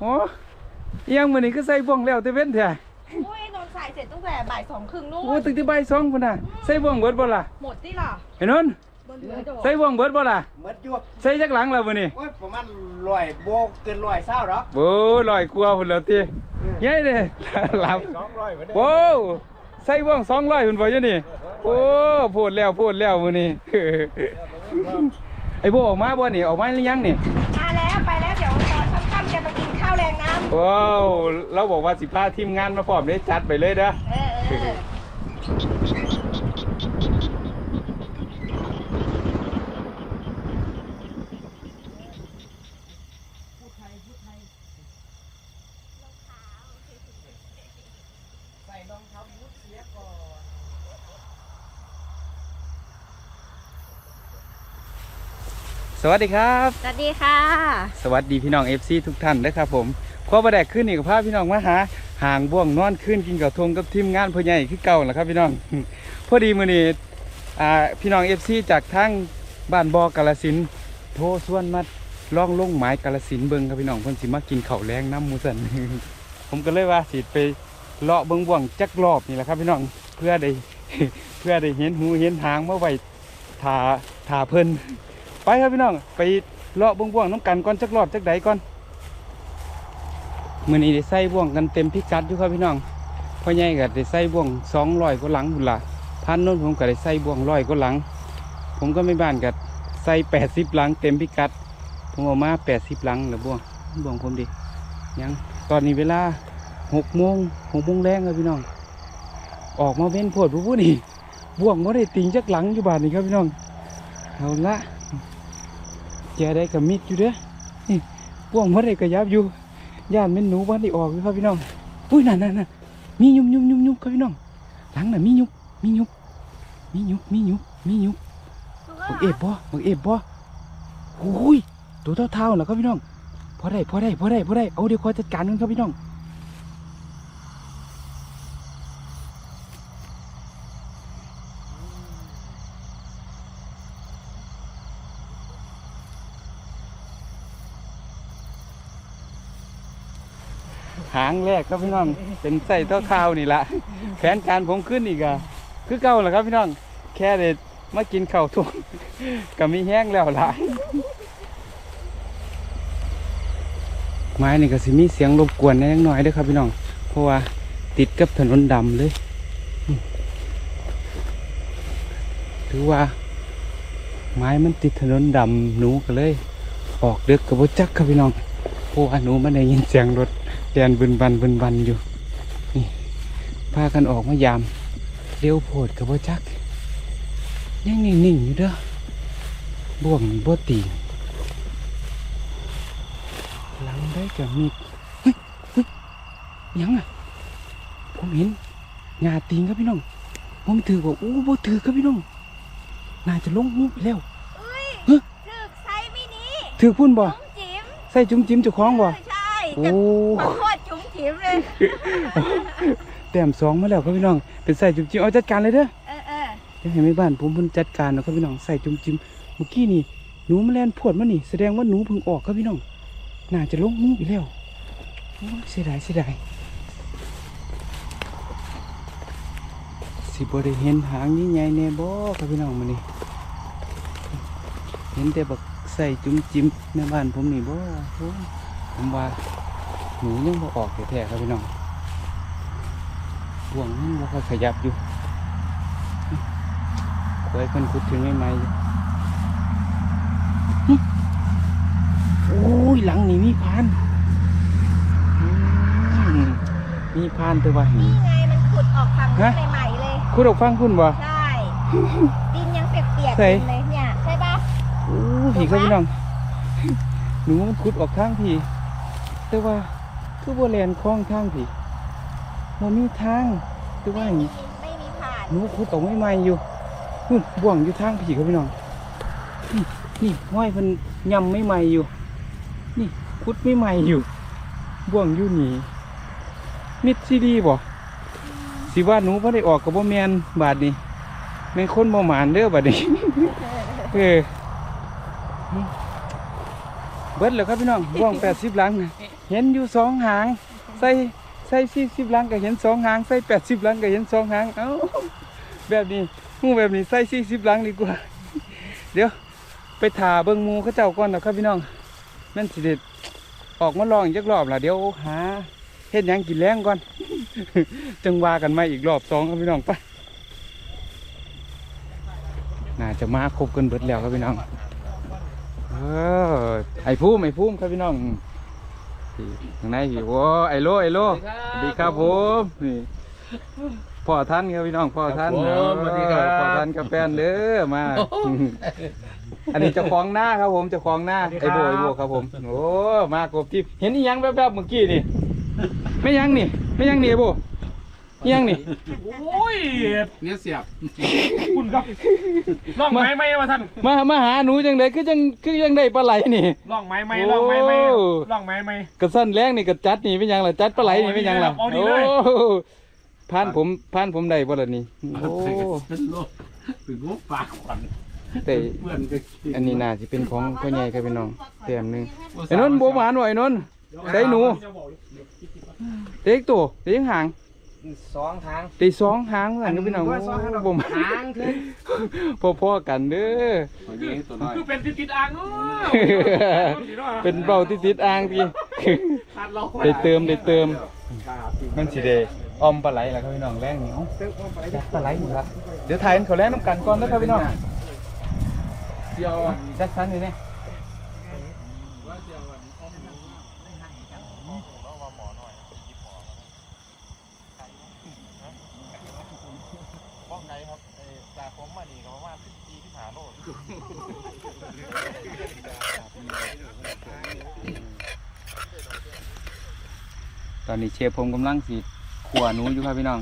โอ้อิหยังมื้อนี้ก็ใส่บ่วงแล้วแต่เว้นแท้โอ้ยนนท์ใส่เสร็จตั้งแต่บ่ายสองครึ่งนู่นโอ้ตึกที่ใบายสองพุ่นน่ะใส่บ่วงเบิดบ่ล่ะหมดที่ล่ะไอ้นนท์บนเรือจะบอกใส่บ่วงเบิดบ่ล่ะหมดอยู่ใส่จักหลังแล้วมื้อนี้โอ้ยประมาณร้อยโบกเกินร้อยเศร้าหรอกโอ้ลอยกลัวพุ่นแล้วติยายเด้หลับสองร้อยเหมือนเดิมโอ้ใส่บ่วง200พุ่นบ่อยู่นี่โอ้พูดแล้วพูดแล้วมื้อนี้ไอ้โบออกมาบ่นี่ออกมาหรือยังนี่ ว้าวเราบอกว่าสิพาทีมงานมาพร้อมได้จัดไปเลยเด้อเออเออสวัสดีครับ สวัสดีค่ะ สวัสดีพี่น้อง FC ทุกท่านนะครับผม ขอประแดกขึ้นอีกกับพพี่น้องมาหาหางบ่วงนอนขึ้นกินกับทงกับทีมงานพ่อใหญ่คือเก่าแหละครับพี่น้อง พอดีมือนี้อ่าพี่น้อง FC จากทางบ้านบอกาลสินโทรส่วนมาล่องลงหมายกาลสินเบิงครับพี่น้องเพิ่นสิมากินเข้าแรงน้ำมูสัน ผมก็เลยว่าสิไปเลาะเบิงบ่วงจักรอบนี่แหละครับพี่น้องเพื่อได้เพื่อได้เห็นหูเห็นหางเมาไหว้ทาทาเพิ่นไปครับพี่น้อง ไปเลาะบ่วงบ่วงน้ำกันก่อนจักรอบจักใดก่อน มือนี้ได้ใส่บ่วงกันเต็มพิกัดอยู่ครับพี่น้องพ่อใหญ่ก็ได้ใส่บ่วง200กว่าหลังพุ่นล่ะพันโน้นผมก็ได้ใส่บ่วง100กว่าหลัง ผมก็ไม่บ้านก็ใส่80หลังเต็มพิกัด ผมเอามา80หลังแล้วบ่วงบ่วงผมดิยังตอนนี้เวลา6โมง6โมงแรงครับพี่น้อง ออกมาเว้นโพดผู้ผู้นี่บ่วงบ่ได้ติงจักหลังอยู่บ้าดนี้ครับพี่น้องเอาละแกได้กับมิดอยู่เด้อนี่พ่วงมันได้กระยับอยู่ ย่านเม่นหนูบ้านได้ออกอยู่ครับพี่น้องอุ้ยนั่นนั่นนั่นมียุบยุบยุบยุบครับพี่น้องหลังน่ะมียุบมียุบมียุบมียุบมียุบบักเอฟบ่บักเอฟบ่โอ้ยตัวเท่าเท่าเหรอครับพี่น้องพอได้พอได้พอได้พอได้เอาเดี๋ยวคอยจัดการกันครับพี่น้องางแรกครับพี่น้อง เป็นใส่เท่าเท้านี่ละแผนการผมขึ้นอีกอะคือเก่าแหละครับพี่น้อง แค่เด็ดมากินข้าวทุกก็มีแห้งแล้วละไม้นี่ก็สิมีเสียงรบกวนแหน่น้อยด้วยครับพี่น้อง เพราะว่าติดกับถนนดำเลยถือว่า ไม้มันติดถนนดำหนูก็เลย ออกเดึกกับจักครับพี่น้องเพราะว่าหนูมันได้ยินเสียงรถ แดนบึนบันบึนบันอยู่ นี่พากันออกมายามเร็วโพดกับว่าจักยังนิ่งๆอยู่เด้อบ่วงบ่ตีงหลังได้กับมีดเฮ้ยเฮ้ยยังอะผมเห็นงาตีงครับพี่น้อง ผมถือว่าอู้บ่ถือครับพี่น้องน่าจะลงหูไปแล้วถึกไซส์มินิถือพุ่นบ่จุ๋มจิ๋มใส่จุ้มจิ้มเจุคล้าของบ่ใช่ โอ้ จะขอโทษจุ๋มจิ๋มเลย แต้มสองมาแล้วครับพี่น้อง เป็นใส่จุ้มจิ้มเอาจัดการเลยเด้อเออเออเดี๋ยวให้แม่บ้านผมเพิ่นจัดการเนาะครับพี่น้องใส่จุ่มจิ้มเมื่อกี้นี่หนูแมลงพวดมานี่ แสดงว่าหนูเพิ่งออกครับพี่น้อง น่าจะลงงูอีกแล้วโอ้ยเสียดายเสียดายสิบ่ได้เห็นหางใหญ่ๆแน่บ่ครับพี่น้องมื้อนี้ เห็นแต่บักใส่จุ่มจิ้มแม่บ้านผมนี่บ่โอ้ยผมว่า หนูยังบ่ออกแท้ๆครับพี่น้องบ่วงมันบ่ค่อยขยับอยู่ไว้คนขุดถึงไม่ไหมอยู่หึโอ้ยหลังนี่มีพานอืมมีพานตัวว่าหินี่ไงมันขุดออกฝั่งนู้ฮะนใหม่ๆเลยขุดออกฟังคุณบ่ใช่ดินยังเปียกๆใส่อยู่เลยเนี่ยใช่ปะโอ้ผีครับพี่น้องหนูมันขุดออกทางผีแต่ว่า คือบ่แลนคล้องทางผีบ่มีทางแต่ว่าไม่อย่างมีนี้ไม่มีผ่านหนูขุดออกไม่ไหมอยู่นู่นบ่วงอยู่ทางผีครับพี่น้องนี่นี่ห้อยเพิ่นยำไม่ไหมอยู่ นี่ขุดไม่ไหมอยู่บ่วงอยู่นี่มิดซีดีบ่สิว่าหนูบ่ได้ออกกับบ่แมนบาดนี้แม่นคนบ่หมานเด้อบาดนี้เออ เบิดแล้วครับพี่น้องบ่วงแปดสิบลังน่ะเห็นอยู่สองหาง ใส่ใส่สี่สิบลังก็เห็นสองหาง ใส่แปดสิบลังก็เห็นสองหาง เอ้าแบบนี้หมูแบบนี้ใส่สี่สิบลังดีกว่า เดี๋ยวไปถ่าเบิ่งหมูเขาเจ้าก่อนนะครับพี่น้องนั่นสิเด็ดออกมาลองอีกจักรอบล่ะเดี๋ยวหาเฮ็ดหยังกินแรงก่อน จังว่ากันมาอีกรอบสองครับพี่น้องไปน่าจะมาครบกันเบิดแล้วครับพี่น้องเออไอ้ภูมิไอ้ภูมิครับพี่น้องที่ข้างในพี่โอ้ไอ้โลไอ้โลสวัสดีครับผมนี่พ่อท่านครับพี่น้องพ่อท่านครับผมสวัสดีครับพ่อท่านกับแฟนเด้อมาอันนี้เจ้าของหน้าครับผมเจ้าของหน้าไอ้โบไอ้โบครับผมโอ้มากบที่เห็นอีหยังแวบๆเมื่อกี้นี่ไม่ยังนี่ไม่ยังนี่ไอ้โบ อีหยังนี่โอ้ยเนี่ยเสียบคุณครับล่องไม้ไหมวะท่านมามาหาหนูจังไดคือจังคือจังได้ปลาไหลนี่ล่องไม้ไหมล่องไม้ไหมโอ้ล่องไม้ไหมกระสั้นแรงนี่กระจัดนี่เป็นหยังล่ะจัดปลาไหลนี่เป็นหยังล่ะเอาดีโอ้เลยผ่านผมผ่านผมได้บ่ล่ะนี่โอ้โลกถึงว่าปากขวัญแต่เพื่อนก็อันนี้น่าสิเป็นของพ่อใหญ่ครับพี่น้องเต็มหนึงไอ้นนท์บ่หวานบ่ไอ้นนท์ได้หนูเด็กตัวเด็กหาง สองทางตีสองหางสั่นก็พี่น้องอันนี้ก็สองหางดอกบ่มาทางคือพ่อๆกันเด้อ ตัวนี้ตัวน้อยคือเป็นติดติดอ่างเนาะเป็นเบาติดติดๆอ่างพี่ขาดเราได้เติมได้เติม มันสิได้ออมปลาไหลล่ะครับพี่น้องแรงเหนียวจักปลาไหลอยู่ละเดี๋ยวถ่ายเขาแรงน้ำกันก่อนนะครับพี่น้องเดี๋ยวจักสันนี่เนี่ย ตอนนี้เชฟผมกำลังสิขัวหนูอยู่ครับพี่น้อง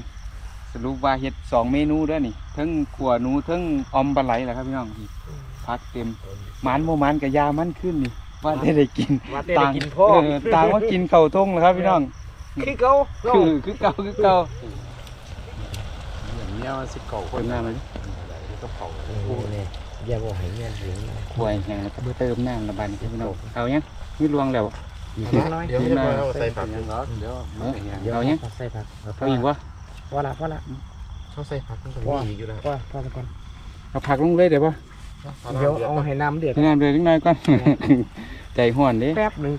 สรุปว่าเฮ็ดสองเมนูเด้อนี่ทั้งขัวหนูทั้งออมปลาไหลแหละครับพี่น้องนี่พักเต็มหมันโมมันกับยามันขึ้นนี่ว่าได้ได้กินว่าได้กินพ่อเออต่างว่ากินเข่าวทงแล้วครับพี่น้อง คือเขาคือคือเก่าคือเก่าอย่างเงี้ยสิเก่าคคนนหน้ามัน ก็เผาอย่าบอกให้เงี้ยถึงขัวแห้งแล้วก็เติมน้ำระบายนี่ครับพี่น้องเอายังมีลวงแล้วเดี๋ยวจะเอาใส่ผักยังเหรอเดี๋ยวมันเป็นยังเอายังใส่ผักเอาอีกวะพอละพอละเขาใส่ผักมันก็มีอยู่แล้วพอพอละก่อนเอาผักลงเลยเดี๋ยวปะเดี๋ยวเอาให้น้ำเดือดให้น้ำเดือดนิดหน่อยก่อนใจห่อนเด้แป๊บหนึง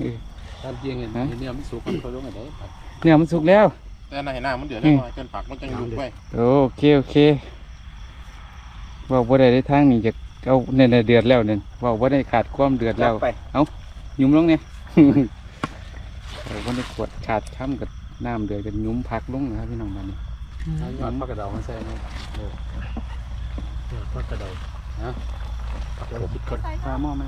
ตามจริงเห็นเนี่ยมันสุกมันเขาลงไงได้เนี่ยมันสุกแล้วแต่ในหน้ามันเดือดแน่นอนเกินผักมันจังยุบไว้โอเคโอเค บอกว่าได้ได้ทางนี่จะเอาเนี่ยๆเดือดแล้วเนี่ยบอกว่าได้ขาดความเดือดแล้ว ไปยุ้มลงเนี่ยบอกว่าได้ขวดขาดช้ำกับน้ำเดือดกันยุ้มพักลงนะครับพี่น้องบ้านนี้ยอดผักกระเดามันใส่เนี่ยทอดกระเดาแล้วคิดคนปลาหม้อไหม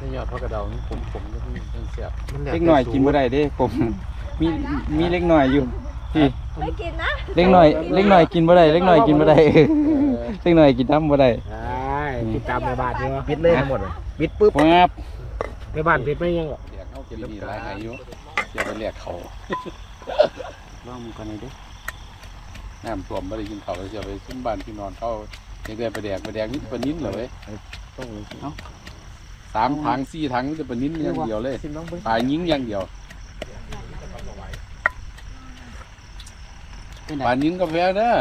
นี่ยอดผักกระเดานี่ผมผมก็ต้องเสียบเล็กหน่อยกินบ่ได้เด้ผมมีมีเล็กหน่อยอยู่พี่ ไม่กินนะเล็กหน่อยเล็กหน่อยกินบ่ได้เล็กหน่อยกินบ่ได้เล็กหน่อยกินน้ำบ่ได้ได้ปิดตามในบ้านนี่วะปิดเลยทั้งหมดเลยปิดปุ๊บงับในบ้านปิดไม่ยังหรอกเรียกเขากินมีหลายหายอยู่เสียไปเรียกเขาลองมันก่อนเลยเด้อน้ำท่วมไม่ได้กินเขาเลยเสียไปขึ้นบ้านพี่นอนเขาเด็กๆไปแดกไปแดกนี่ปนิ้นเลยสามถังสี่ถังจะปนิ้นอย่างเดียวเลยชิมน้องเบิ้งปลายิงอย่างเดียว เป็นไง ปลายิงกาแฟเด้อ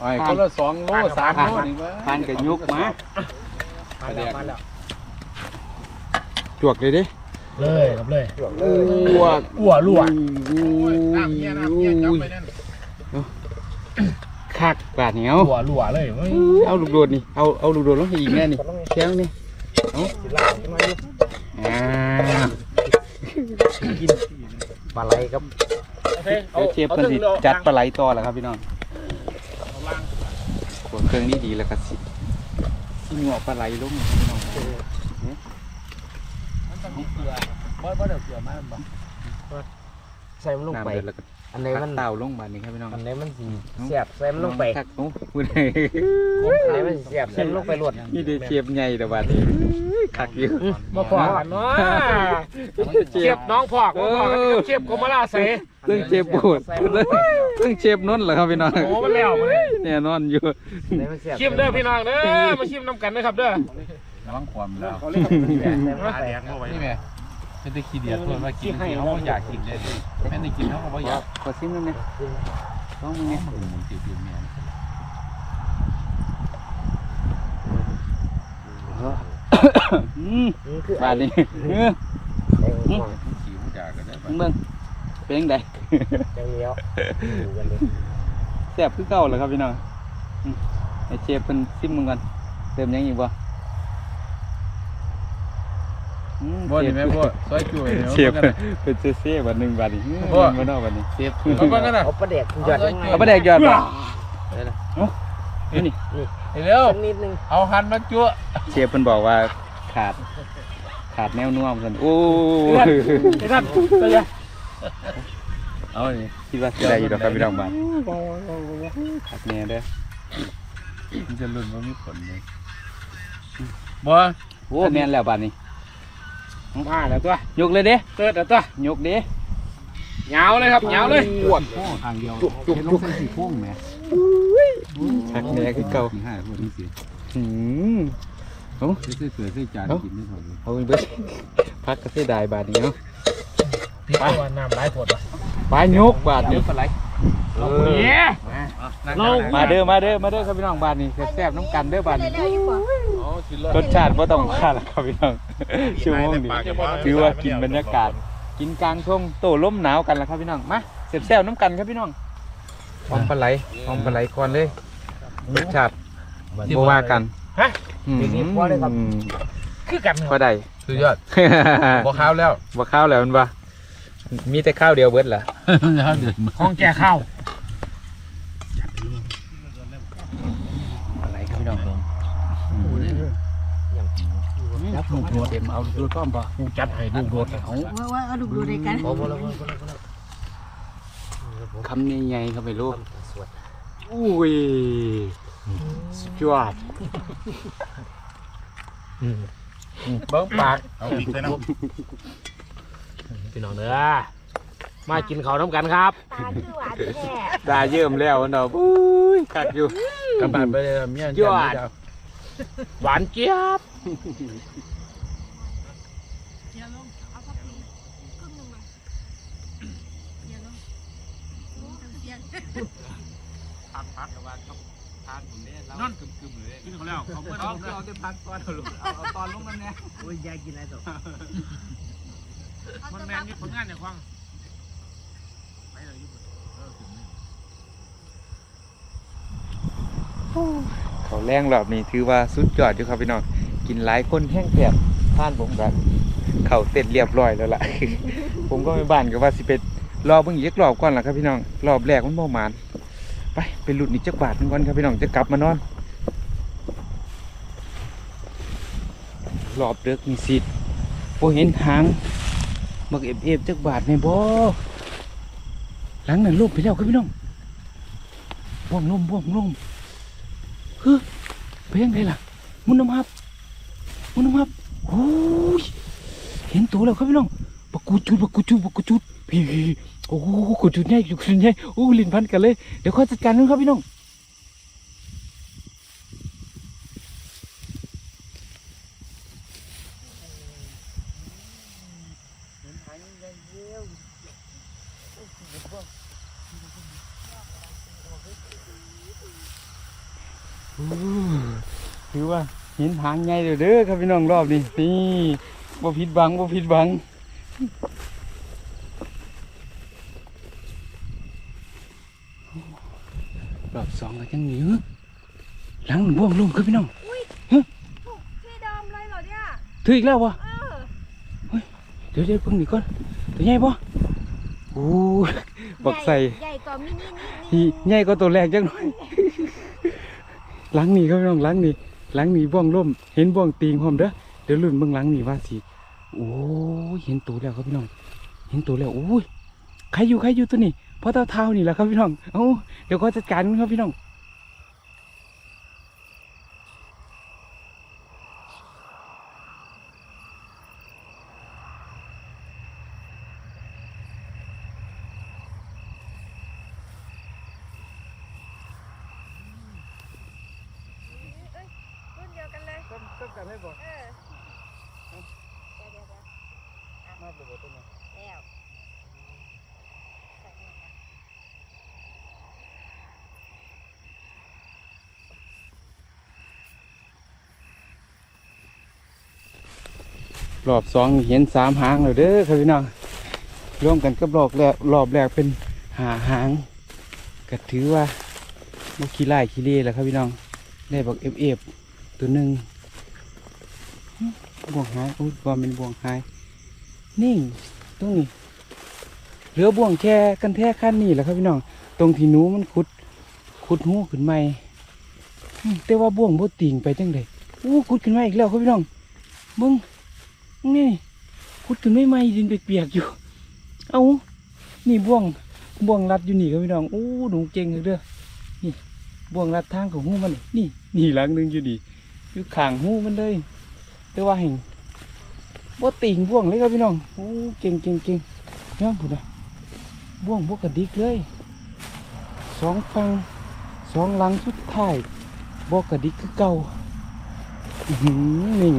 ไอ้คนละสองโลสามโลนี่วะทานกับยุกมา มาแล้วมาแล้วจวกเลยเด้เลยครับเลยอ้วกอ้วรั่วคักบาดเหนียวรั่วรั่วเลยเว้ยเอาลูกโดดนี่ เอาเอาลูกโดดลงให้อีกแน่นี่แข้งนี่สิลาขึ้นมาอยู่อ่าปลาไหลครับ เดี๋ยวเชฟเพิ่นสิจัดปลาไหลต่อแล้วครับพี่น้องขวดเครื่องนี้ดีแล้วก็สิสิงอกปลาไหลลงพี่น้องบ่บ่เดี๋ยวเกลือมาบ่ใส่มันลงน้ำไปเดือดแล้วก็อันไหนตัมันกเต่าลงบาดนี้ครับพี่น้องอันไหนมันสิเสียบใส่มันลงไปคักโอ้พูดอันไหนมันสิเสียบใส่มันลงไปรวดนี่ได้เชฟใหญ่แต่บาดนี้คักอยู่มาพอกันเนาะเชฟน้องพอกมาพอกันกับเชฟโกมาลาเส เรื่องเชฟปูดเรื่องเชฟนนท์เหรอครับพี่น้องโอ้มันแล้วมาเลยแน่นอนอยู่ชิมเด้อพี่น้องเด้อมาชิมน้ำกันนะครับเด้อระวังความแล้วเขาเรียกแหวนแต่ว่าแตกเข้าไว้นี่แม่เป็นตะขี้เดียดเพื่อนว่ากินเขาก็อยากกินเลยแม่ได้กินเขาก็บ่อยากขอซิมนึงเนี่ยต้องมึงเนี่ยหมูติวๆแม่อืมบาดนี้เออ เบิ่งเป็นยังไงจังเลี้ยวดูกันเลยแซ่บคือเก่าเลยครับพี่น้องอืมไอเชฟเพิ่นซิมมึงก่อนเติมหยังอีกบ่อืมบ่นี่แม่พ่อซอยจุ้ยเชฟเป็นเซเซ่บัดหนึงบาดนี้บ่บ่เนอกบัดนี้เสียบเอาไปกันนะ เอาประเด็กคุณยอดยังไงเอาไปแดกยอดป่ะนี่นี่เร็วสักนิดนึงเอาหันมาจั่วเชฟเพิ่นบอกว่าขาด ขาดแนวนัวซั่นโอ้ยไอ้ท่านไปเลย เอานี่คิดว่าสิได้อยู่ดอกครับพี่น้องบาดขาดแน่เด้อมันจะลุ้นว่ามีผลเลยบ่โอ้แม่นแล้วบาดนี้มาแล้วตัวยกเลยเด้เติร์ดแล้วตัวยกเด้เหงาเลยครับเหงาเลยปวดโค้งทางเดียวจุกจุกใส่สี่โค้งแม่ชักแน่คือเก่าสี่ห้าคนนี่สิอืมเสื้อเสื้อเสื้อจานกินไม่ถอดเลยเอาไปเบิดพักก็เสียดายบาดนี้เนาะ พี่ตัวน้ำไหลผดวะไปยกบาดนี้ปลาไหลเราเนี่ยเรามาเด้อมาเด้อมาเด้อครับพี่น้องบาดนี้แซ่บๆน้ำกันเด้อบาดนี้เร็วๆอยู่บ่อ๋อกินเลยรสชาติบ่ต้องว่าแล้วครับพี่น้องชั่วโมงนี้ถือว่ากินบรรยากาศ กินกลางทุ่งโต้ลมหนาวกันแล้วครับพี่น้องมาแซ่บๆน้ำกันครับพี่น้องหอมปลาไหลหอมปลาไหลก่อนเลยรสชาติบ่ว่ากันฮะอืมเดี๋ยวนี้พอเลยครับคือกันพอได้สุดยอดบ่ข้าวแล้วบ่ข้าวแล้วมันบ่ มีแต่ข้าวเดียวเบิดล่ะแล้วเดินมาห้องแก่ข้าวอะไรครับพี่น้องจับลูกโดดเต็มเอาดูก้อมบ่กูจัดให้ลูกโดดเอาว่าว่าเอาดูดูด้วยกันพอพอแล้วพอแล้วคำใหญ่ๆครับไปลูกอุ้ยสุดยอดเบิ้งปากเอาอีกใส่น้ พี่น้องเด้อมากินข้าวน้ำกันครับ ตาคือหวานแท้ตาเยิ่มแล้วเนาะอุ้ยคักอยู่ำกำบันไปเลยเมียยอดหวานเจี๊ยบนั่นกึ่มๆเลยกินเขาแล้วเขาเมื่อเอาเอาแต่พักก่อนเอาลูกเอาเอาตอนลงนั่นแน่โอ้ยยายกินอะไรต่อ มันแมนมีผลงานอย่างฟังไปเลยญี่ปุ่นเขาแรงรอบนี้ถือว่าสุดยอดอยู่ครับพี่น้อง กินหลายคนแห้งแสบท่านผมกันเข่าเสร็จเรียบร้อยแล้วล่ะ ผมก็ไม่บ้านก็ว่าสิเป็นรอเบิ่งอีกรอบก่อนล่ะครับพี่น้อง รอบแรกมันบ่หมาน ไปไปหลุดอีกจักบาทหนึงก่อนครับพี่น้องจะกลับมานอน รอบเดึกมีสิทธิ์โอเห็นหาง บักเอฟเอฟจักบาทในบ่หลังนั้นลมไปแล้วครับพี่น้องบ่วงลมบ่วงลมเฮ้ยไปยังไงล่ะ มุนน้ำฮับ มุนน้ำฮับโอ้ยเห็นตัวแล้วครับพี่น้องปักกูจุดปักกูจุดปักกูจุดพี่โอ้โหกูจุดใหญ่กูจุดใหญ่โอ้ลิ้นพันกันเลย เดี๋ยวค่อยจัดการนึงครับพี่น้อง ถือว่าเห็นหางใหญ่เด้อเด้อครับพี่น้องรอบนี้นี่บ่ผิดบังบ่ผิดบังรอบสองก็ยังหนีหลังมันบ่วงลมครับพี่น้องที่เดิมเลยเหรอเนี่ยถืออีกแล้ววะเออเดี๋ยวเดี๋ยวเพิ่งหนีก่อนตัวใหญ่บ่โอ้ยบักใส่ใหญ่กว่ามินิที่ใหญ่กว่าตัวแรกจังหน่อย หลังนี่ครับพี่น้องหลังนี่หลังนี่บ่วงลมเห็นบ่วงตีงพร้อมเด้อเดี๋ยวลุ่นเบื้องหลังนี่ว่าสิโอ้ยเห็นตัวแล้วครับพี่น้อง เห็นตัวแล้วโอ้ยใครอยู่ใครอยู่ตัวนี้เพราะเท้าเท้านี่แหละครับพี่น้องเอ้าเดี๋ยวก็จัดการมันครับพี่น้องำกันให้บ่ เออเดี๋ยวเดี๋ยวเดี๋ยว มาตัวบ่ตัวนี้ แล้วใส่นี่ค่ะ รอบสองเห็นสามหางแล้วเด้อครับพี่น้องรวมกันกับรอบแรกรอบแรกเป็นหาหางก็ถือว่าบ่ขี้ไล่ขี้เล่แล้วครับพี่น้องได้บอกเอฟเอฟตัวหนึ่งบ่วงหายอุ้ยว่าเป็นบ่วงหายนี่ตรงนี้เหลือบ่วงแค่กันแท้ขั้นนี้แหละครับพี่น้องตรงที่หนูมันขุดขุดหูขึ้นใหม่แต่ว่าบ่วงบ่ติ่งไปจังไดอู้ขุดขึ้นมาอีกแล้วครับพี่น้องเบิ่ง นี่ขุดขึ้นไม่ใหม่ดินเปียกๆอยู่ เอานี่บ่วงบ่วงรัดอยู่นี่ครับพี่น้องโอ้หนูเก่งเลยเด้อนี่บ่วงรัดทางของหูมัน นี่นี่หลังหนึงอยู่ดีอยู่ขางหูมันเลยแต่ว่าแห่งบ่ติ่งบ่วงเลยครับพี่น้องโอ้เก่งเก่งเก่งย่องผุดนะบ่วงบ่กระดิกเลยสองฟังสองหลังสุดท้ายบ่กระดิกคือเก่าหนี่ง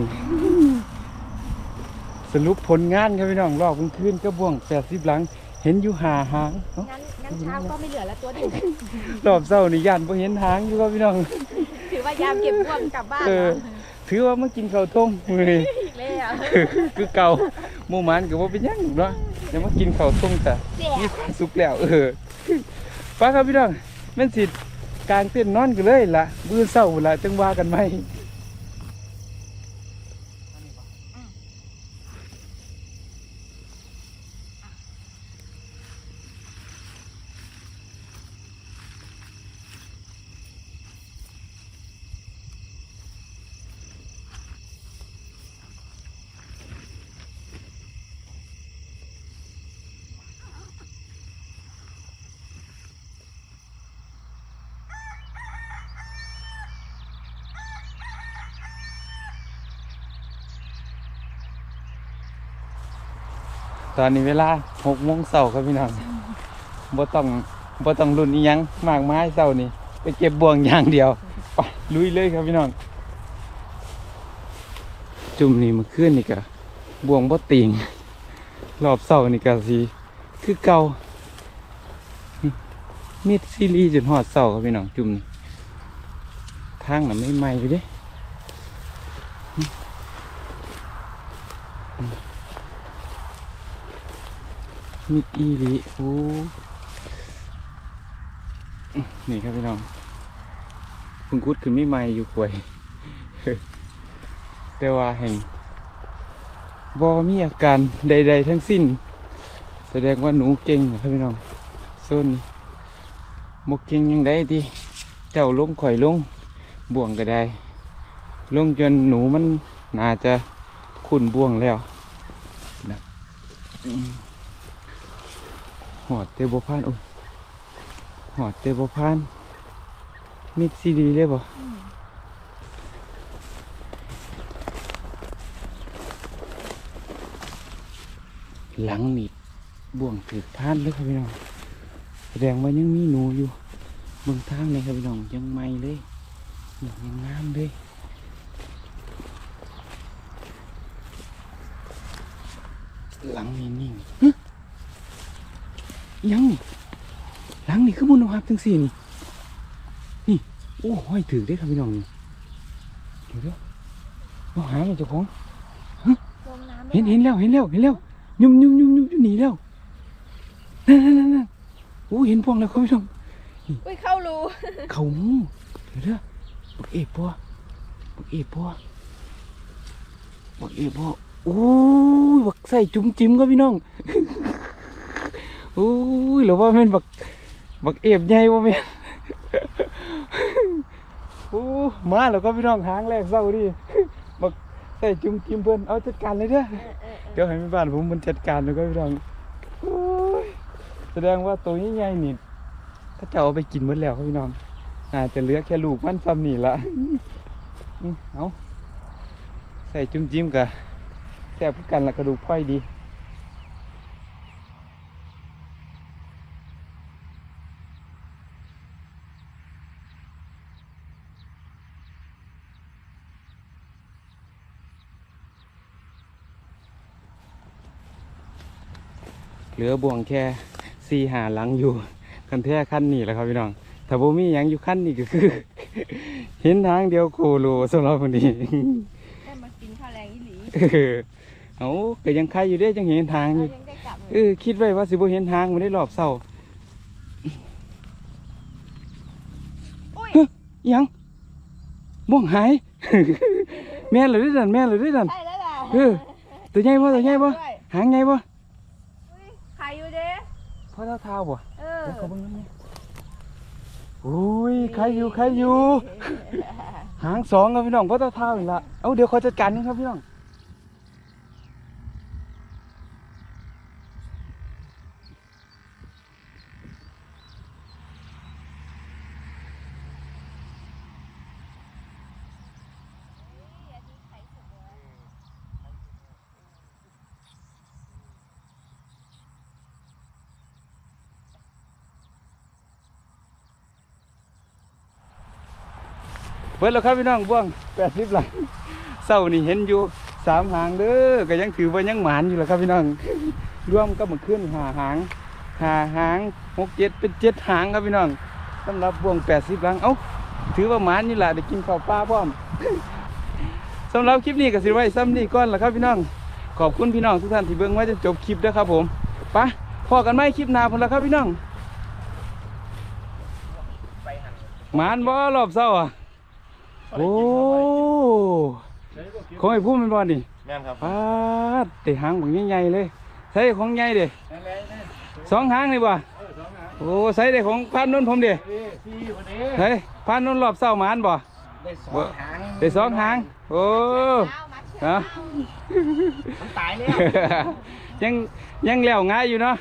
สรุปผลงานครับพี่น้องรอบกลางคืนก็บ่วงแปดสิบหลัง เห็นอยู่หาหางเอ้างั้นงั้นเช้าก็ไม่เหลือแล้วตัวหนึ่งรอบเช้านี่ย่านบ่เห็นหางอยู่ครับพี่น้อง ถือว่ายามเก็บพวกกลับบ้านเอเหรออถือว่ามากินข้าวต้มมื้อนี้ อีกแล้วคือเก่าหมู่หมันก็บ่เป็นหยังหรอกเนาะเดี๋ยวมากินข้าวต้มแต่เสียมีความสุขแล้วเออป้าครับพี่น้องแม่นสิกลางเต้นท์นอนกันเลยล่ะมื้อเช้าล่ะจังว่ากันไหม ตอนนี้เวลา6โมงเช้าครับพี่น้องบ่ต้องบ่ต้องรุ่นอีหยังมากมายเช้านี่ไปเก็บบ่วงอย่างเดียวไปลุยเลยครับพี่น้อง จุ่มนี่เมื่อคืนนี่ก็บ่วงบ่ติงรอบเช้านี่ก็สิคือเก่านี่มิดซีรีส์จนฮอดเช้าครับพี่น้องจุ่มนี่ทางน่ะไม่ใหม่อยู่เด้ มิดอีหลีโอ้นี่ครับพี่น้องพึ่งกุดขึ้นไม่ใหม่อยู่ป่วย แต่ว่าแห่งบอมีอาการใด ๆ ทั้งสิ้น แสดงว่าหนูเก่งครับพี่น้องส่วนนี้บกเก่งยังได้ดีเจ้าลงข่อยลงบ่วงก็ได้ ลงจนหนูมันน่าจะขุนบ่วงแล้วนะ หอดเตบพานโอ้ยหอดเตบพานมิดซีดีเลยบ่หลังนี่บ่วงถือพานเลยครับพี่น้องแสดงว่ายังมีหนูอยู่เบางทางเลยครับพี่น้องยังไม่เลยยังงามเลยหลังนี่นิ่ง ยังนี่หลังนี่คือมุนหับทั้งสี่นี่นี่โอ้ห้อยถือได้ครับพี่น้องนี่เดี๋ยวเดี๋ยวเอาหามันเจ้าของลงน้ำเห็นเห็นแล้วเห็นแล้วเห็นแล้วยุ่มยุ่มยุ่มยุ่มอยู่หนีแล้วนั่นนั่นนั่นนั่นโอ้เห็นพวงแล้วครับพี่น้องอุ้ยเข้ารูเขาหมูเดี๋ยวเดี๋ยวบักเอฟปัวบักเอฟปัวบักเอฟปัวโอ้ยบักใส่จุ่มจิ้มครับพี่น้องโอ้ยหรือว่าแม่นบักบักเอฟใหญ่ว่าแม่นโอ้มาแล้วก็พี่น้องหางแรกเศร้าดิบักใส่จุ่มจิ้มเพิ่นเอาจัดการเลยเด้อเออเออเออเดี๋ยวให้แม่บ้านผมมันจัดการแล้วก็พี่น้องโอ้ยแสดงว่าตัวนี้ใหญ่นี่ถ้าจะเอาไปกินหมดแล้วครับพี่น้องอาจจะเหลือแค่ลูกมันซ้ำนี่ละอืมเอาใส่จุ่มจิ้มกะแซ่บคือกันละกระดูกพ่อยดี เหลือบ่วงแค่สี่หาหลังอยู่คันแท้ขั้นนี้แหละครับพี่น้องถ้าบ่มีหยังอยู่ขั้นนี้ก็คือ เห็นทางเดียวโคโลสำหรับวันนี้ได้มากินข้าวแรงอีหลีเออเอาก็ยังใครอยู่เด้จังเห็นทางอเรายู่ยังได้กลับเลเอยอคิดไว้ว่าสิบ่เห็นทางมันได้รอบเศร้าอุ้ยอิหยังบ่วงหาย แม่นเลยเด้อนั่นแม่นเลยเด้อนั่นใช่แล้วล่ะเออตัวใหญ่บ่ตัวใหญ่บ่ด้วยหางใหญ่บ่ อุ้ยไข่อยู่เด้ พ อเท่าเท้าบ่เออเดี๋ยวเขาเบิ่งน้ำนี่โอ้ยใครอยู่ใครอยู่ หางสองครับพี่น้องเพราะเท่าเท้าอีกละเอาเดี๋ยวขอจัดการนี่ครับพี่น้อง เบิดแล้วครับพี่น้องบ่วงแปดสิบหลังเศร้านี่เห็นอยู่สามหางเด้อก็ยังถือว่ายังหมานอยู่แหละครับพี่น้องร่วมก็มันขึ้นหาหางหาหางหกเจ็ดเป็นเจ็ดหางครับพี่น้องสำหรับบ่วงแปดสิบหลังเอ้าถือว่าหมานนี่แหละได้กินข้าวปลาพร้อมสำหรับคลิปนี้ก็สิไว้ซ้ำนี่ก่อนละครับพี่น้องขอบคุณพี่น้องทุกท่านที่เบิ่งไว้จนจบคลิปนะครับผมปะพอกันไหมคลิปหน้าพุ่นละครับพี่น้องไปหันหมานบ่รอบเศร้าอะ โอ้ของไอ้ผู้มันบ่นี่แม่นครับปาดแต่หางบักใหญ่ๆเลยใส่ของใหญ่เด้สองหางนี่บ่โอ้ใส่ได้ของพันนุ่นผมเด้สี่คนนี้เฮ้ยพันนุ่นรอบเศร้าหมานบ่ได้สองหางได้สองหางโอ้เอามาเชื่อฮะมันตายแล้วยังยังแล้วง่ายอยู่เนาะ